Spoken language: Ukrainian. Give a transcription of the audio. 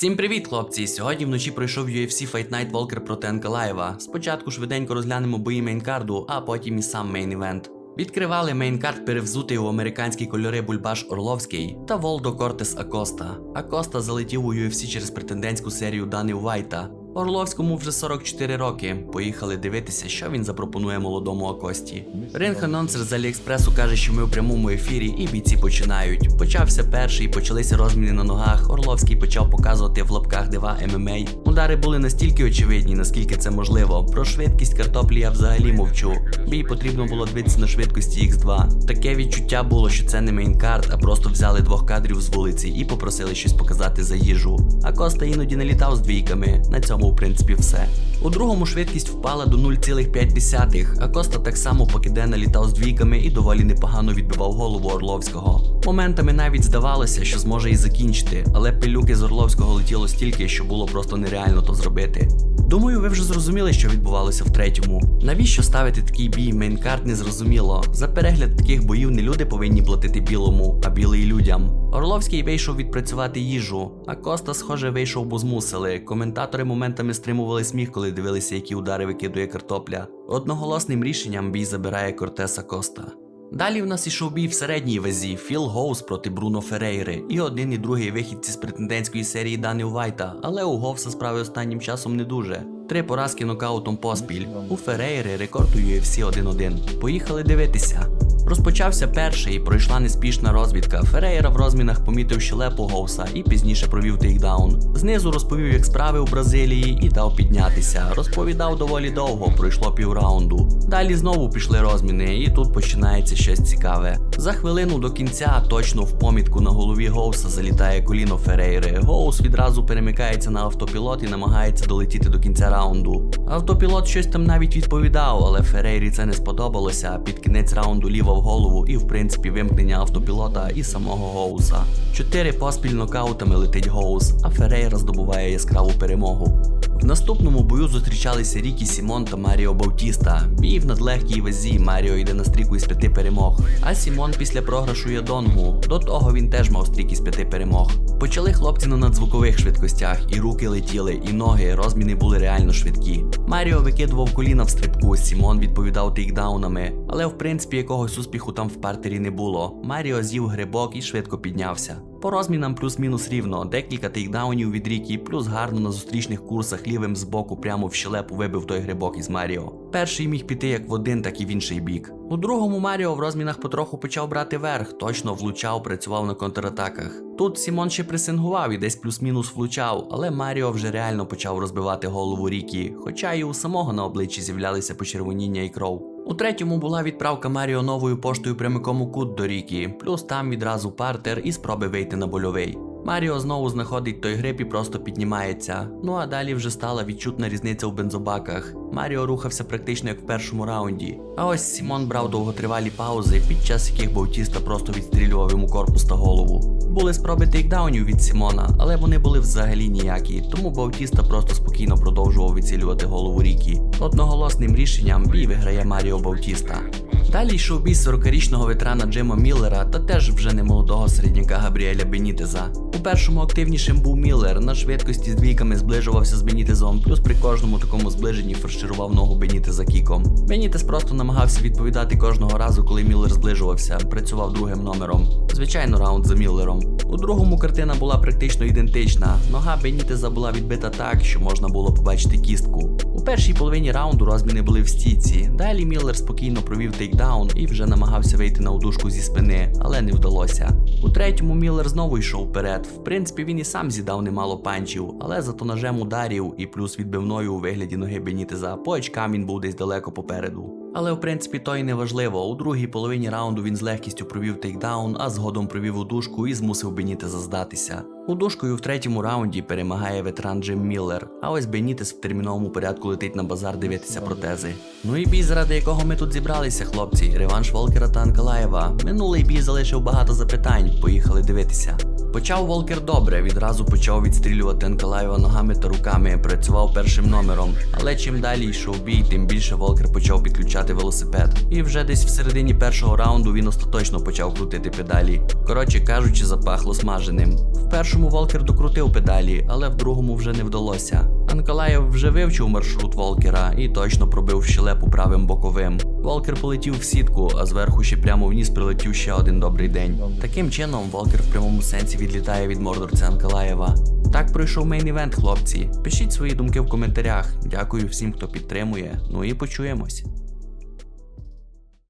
Всім привіт, хлопці! Сьогодні вночі пройшов UFC Fight Night Walker проти Анкалаєва. Спочатку швиденько розглянемо бої мейнкарду, а потім і сам мейн-івент. Відкривали мейнкард перевзутий у американські кольори Бульбаш Орловський та Волдо Кортес Акоста. Акоста залетів у UFC через претендентську серію Дани Уайта. Орловському вже 44 роки. Поїхали дивитися, що він запропонує молодому Акості. Ринг анонсер з Аліекспресу каже, що ми у прямому ефірі, і бійці починають. Почався перший, почалися розміни на ногах. Орловський почав показувати в лапках дива ММА. Удари були настільки очевидні, наскільки це можливо. Про швидкість картоплі я взагалі мовчу. Бій потрібно було дивитися на швидкості X2. Таке відчуття було, що це не мейнкарт, а просто взяли двох кадрів з вулиці і попросили щось показати за їжу. А Коста іноді налітав з двійками. На цьому, в принципі, все. У другому швидкість впала до 0,5, а Коста так само покиде налітав з двійками і доволі непогано відбивав голову Орловського. Моментами навіть здавалося, що зможе і закінчити, але пилюки з Орловського летіло стільки, що було просто нереально то зробити. Думаю, ви вже зрозуміли, що відбувалося в третьому. Навіщо ставити такий бій мейнкарт не зрозуміло. За перегляд таких боїв не люди повинні платити білому, а білий людям. Орловський вийшов відпрацювати їжу, а Коста, схоже, вийшов, бо змусили. Коментатори моментами стримували сміх, коли дивилися, які удари викидує картопля. Одноголосним рішенням бій забирає Кортеса Коста. Далі в нас ішов бій в середній вазі Філ Гоус проти Бруно Ферейри і один і другий вихідці з претендентської серії Дани Вайта, але у Говса справи останнім часом не дуже. Три поразки нокаутом поспіль. У Ферейри рекорд у UFC 1-1. Поїхали дивитися. Розпочався перший, і пройшла неспішна розвідка. Ферейра в розмінах помітив щелепу Гоуса і пізніше провів тейкдаун. Знизу розповів, як справи у Бразилії, і дав піднятися. Розповідав доволі довго, пройшло півраунду. Далі знову пішли розміни, і тут починається щось цікаве. За хвилину до кінця, точно в помітку на голові Гоуса залітає коліно Ферейри. Гоус відразу перемикається на автопілот і намагається долетіти до кінця раунду. Автопілот щось там навіть відповідав, але Ферейрі це не сподобалося. Під кінець раунду ліва в голову і, в принципі, вимкнення автопілота і самого Гоуса. Чотири поспіль нокаутами летить Гоус, а Ферейра здобуває яскраву перемогу. В наступному бою зустрічалися Рікі Сімон та Маріо Баутіста. Бій в надлегкій вазі Маріо йде на стріку із п'яти перемог. А Сімон після програшу Ядонгу. До того він теж мав стрік із п'яти перемог. Почали хлопці на надзвукових швидкостях, і руки летіли, і ноги, розміни були реально швидкі. Маріо викидував коліна в стрибку, Сімон відповідав тейкдаунами, але в принципі якогось успіху там в партері не було. Маріо з'їв грибок і швидко піднявся. По розмінам плюс-мінус рівно, декілька тейкдаунів від Рікі, плюс гарно на зустрічних курсах лівим збоку прямо в щелепу вибив той грибок із Маріо. Перший міг піти як в один, так і в інший бік. У другому Маріо в розмінах потроху почав брати верх, точно влучав, працював на контратаках. Тут Сімон ще пресингував і десь плюс-мінус влучав, але Маріо вже реально почав розбивати голову Рікі, хоча і у самого на обличчі з'являлися почервоніння і кров. У третьому була відправка Маріо новою поштою прямиком у кут до ріки, плюс там відразу партер і спроби вийти на больовий. Маріо знову знаходить той гриб і просто піднімається. Ну а далі вже стала відчутна різниця у бензобаках. Маріо рухався практично як в першому раунді. А ось Сімон брав довготривалі паузи, під час яких Баутіста просто відстрілював йому корпус та голову. Були спроби тейкдаунів від Сімона, але вони були взагалі ніякі, тому Баутіста просто спокійно продовжував відцілювати голову Рікі. Одноголосним рішенням бій виграє Маріо Баутіста. Далі йшов бій 40-річного ветерана Джима Міллера та теж вже не молодого середняка Габріеля Бенітеза. У першому активнішим був Міллер, на швидкості з двійками зближувався з Бенітезом, плюс при кожному такому зближенні фарширував ногу Бенітеза кіком. Бенітес просто намагався відповідати кожного разу, коли Міллер зближувався, працював другим номером. Звичайно, раунд за Міллером. У другому картина була практично ідентична. Нога Бенітеза була відбита так, що можна було побачити кістку. У першій половині раунду розміни були в стійці. Далі Міллер спокійно провів тейкдаун і вже намагався вийти на удушку зі спини, але не вдалося. У третьому Міллер знову йшов вперед. В принципі, він і сам зідав немало панчів, але зато ножем ударів і плюс відбивною у вигляді ноги Бенітеза по очкам він був десь далеко попереду. Але в принципі то й не важливо. У другій половині раунду він з легкістю провів тейкдаун, а згодом провів удушку і змусив Бенітеза здатися. Удушкою в третьому раунді перемагає ветеран Джим Міллер, а ось Бенітес в терміновому порядку летить на базар дивитися протези. Ну і бій, заради якого ми тут зібралися, хлопці. Реванш Волкера та Анкалаєва. Минулий бій залишив багато запитань. Поїхали дивитися. Почав Волкер добре, відразу почав відстрілювати Анкалаєва ногами та руками, працював першим номером. Але чим далі йшов бій, тим більше Волкер почав підключати велосипед. І вже десь в середині першого раунду він остаточно почав крутити педалі. Коротше кажучи, запахло смаженим. В першому Волкер докрутив педалі, але в другому вже не вдалося. Анкалаєв вже вивчив маршрут Волкера і точно пробив щелепу правим боковим. Волкер полетів в сітку, а зверху ще прямо вниз прилетів ще один добрий день. Таким чином, Волкер в прямому сенсі відлітає від мордорця Анкалаєва. Так пройшов мейн-івент, хлопці. Пишіть свої думки в коментарях. Дякую всім, хто підтримує. Ну і почуємось.